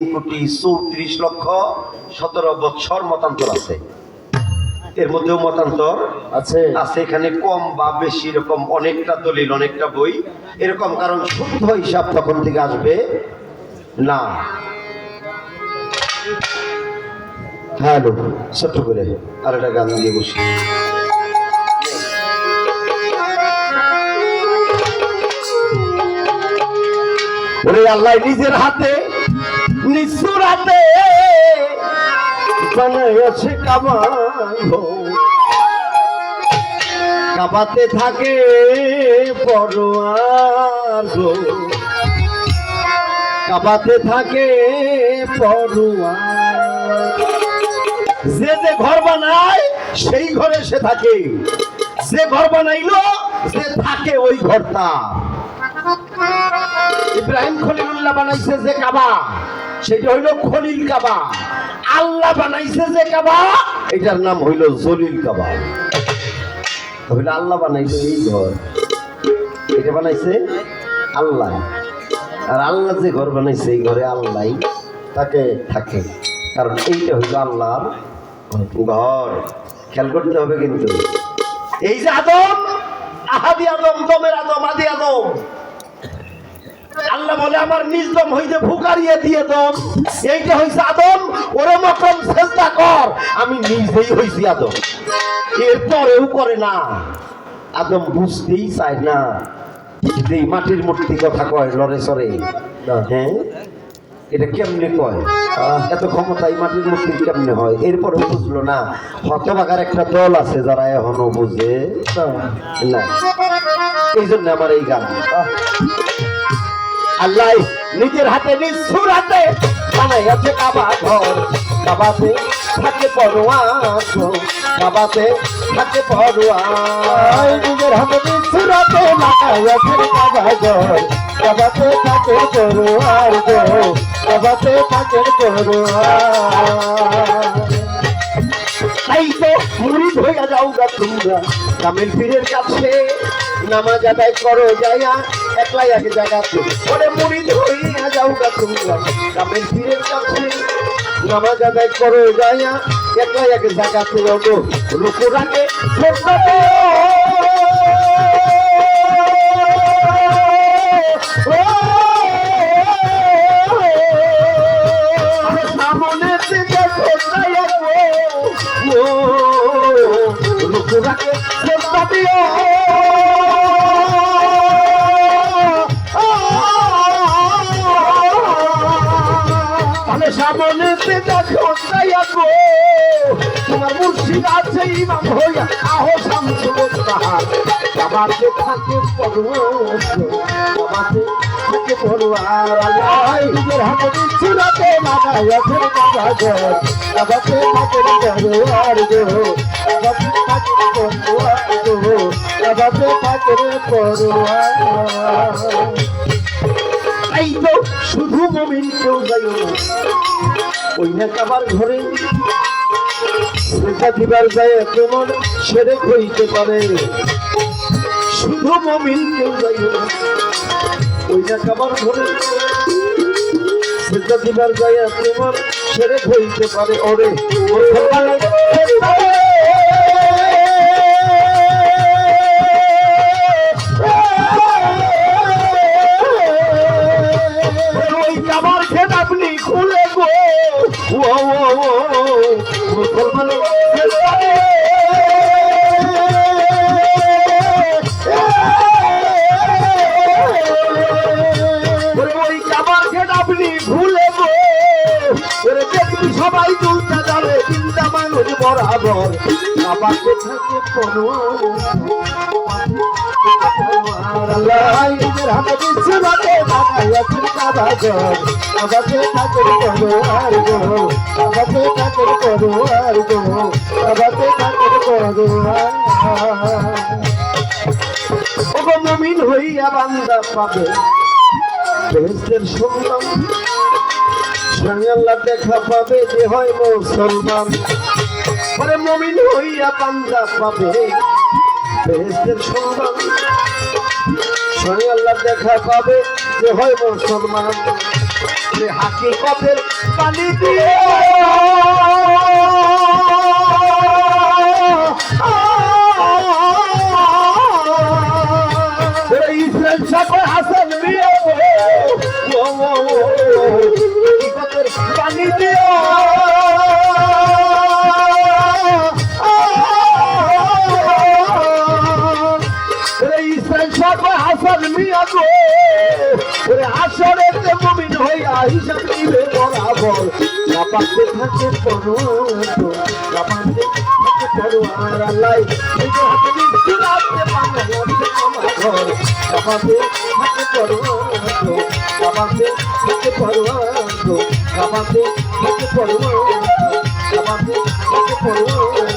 কোটি চৌত্রিশ লক্ষ সতেরো বৎসর মতান্তর আছে। এর মধ্যেও মতান্তর আছে। আছে এখানে কম বা বেশি এরকম অনেকটা দলিল অনেকটা বই। এরকম কারণ শুদ্ধ হিসাব তখন থেকে আসবে না। হ্যালো ছোট্ট করে আর একটা গান দিয়ে বসি। ওরে আল্লাহ নিজের হাতে নিচুর হাতে বানাইয়াছে কামান কাবাতে থাকে পড়ুয়ার গো কাবাতে থাকে পড়ুয়ার যে যে ঘর বানায়, সেই ঘরে সে থাকে। যে ঘর বানাইলো যে থাকে ওই ঘরটা। ইব্রাহিম খলিলুল্লাহ বানাইছে যে কাবা। সেটা হইল খলিল কাবা। আল্লাহ বানাইছে যে কাবা, এটার নাম হইল জলিল কাবা। হইল আল্লাহ বানাইছে এই ঘর। এটা বানাইছে আল্লাহ। আর আল্লাহ যে ঘর বানাইছে এই ঘরে আল্লাহ তাকে থাকে। কারণ এইটা হইল আল্লাহর ঘর। খেয়াল করতে হবে কিন্তু। এই যে আদম, আহাদি আদম, দমের আদম, আদি আদম। আল্লাহ বলে, আমার নিজদম হইতে ফুকারিয়ে দিয়ে দম। এইটা হইছে আদম। ওরে মকম চেষ্টা কর। আমি নিজেই হইছি আদম। এরপরেও করে না। আদম বুঝতেই চায় না। এই মাটির মূর্তি কথা কয়, লড়ে সরে হ্যাঁ? এটা কেমনে কয়? এত ক্ষমতা এই মাটির মূর্তি কেমনে হয়? এরপরে বুঝলো না। হতবাগার একটা দল আছে যারা এখনও বুঝে। না, এই জন্য আমার এই গান। আল্লাহ নিজের হাতে নিঃসুর হাতে বানাইয়াছে কাবা ঘর কাবাতে থাকে পড়ুয়া কাবাতে থাকে পড়ুয়া নিজের হাতে সুরাতে লাগাইয়াছে কাবা ঘর কাবাতে থাকে করুয়ার গো কাবাতে থাকে করুয়ার তাই তো মুরিদ হইয়া যাও গা তোমরা কামেল পীরের কাছে। নামাজ আদায় করো যাইয়া একলাই আগে জায়গাতে ওরে মুরিদ হইয়া যাও গা তোমরা কামেল পীরের কাছে নামাজ আদায় করো যাইয়া একলাই আগে জায়গাতে ওগো রুকু রাখে সামনে থেকে কোথায় ও রুকু রাখে চেষ্টা দিও তাহলে সামনে দেখো যাইয়াগো তোমার মুর্শিদ আছে, ইমাম হইয়া আহো শামসুল তাহার বাবাতে থাকে পড়ুয়ার বাবাতে থাকে আল্লাহ। হাতে ঘর কাবাতে থাকে গো। কাবাতে থাকে করুয়ার গো। কাবাতে থাকে করুয়ার তাই তো শুধু মমিন কেউ যাইও না ওই না কাবার ঘরে সেটা দিবার যায় কেমন সেরে হইতে পারে শুধু মমিন কেউ যাইও না ওই না কাবার ঘরে সেটা দিবার যায় কেমন সেরে হইতে পারে ওরে মুসলমানের মানুষ বরাবর। কাবাকে থাকে আল্লাহ, নিজের হাতে সুরাতে লাগাইয়াছে কাবা ঘর কাবাতে থাকে করুয়ার গো করুয়ার গো কাবাতে থাকে করুয়ার হইয়া বান্দা পাবে। স্বয়ং দেখা পাবে যে হয় মুসলমান। পরে মমিন হইয়া বান্দা পাবে। বেহেস্তের সুন্দর স্বয়ং আল্লাহ দেখা পাবে যে হয় মুসলমান। সে হাকিকতের পানি দিয়ে হিসাব নিবে বরাবর। লাপাতে থাকে পরোয়ার লাপাতে থাকে পরোয়ার আল্লাহ নিজের হাতে নিচু রাখতে পারে আমার ঘর লাপাতে থাকে পরোয়ার লাপাতে থাকে পরোয়ার লাপাতে থাকে পরোয়ার লাপাতে থাকে পরোয়ার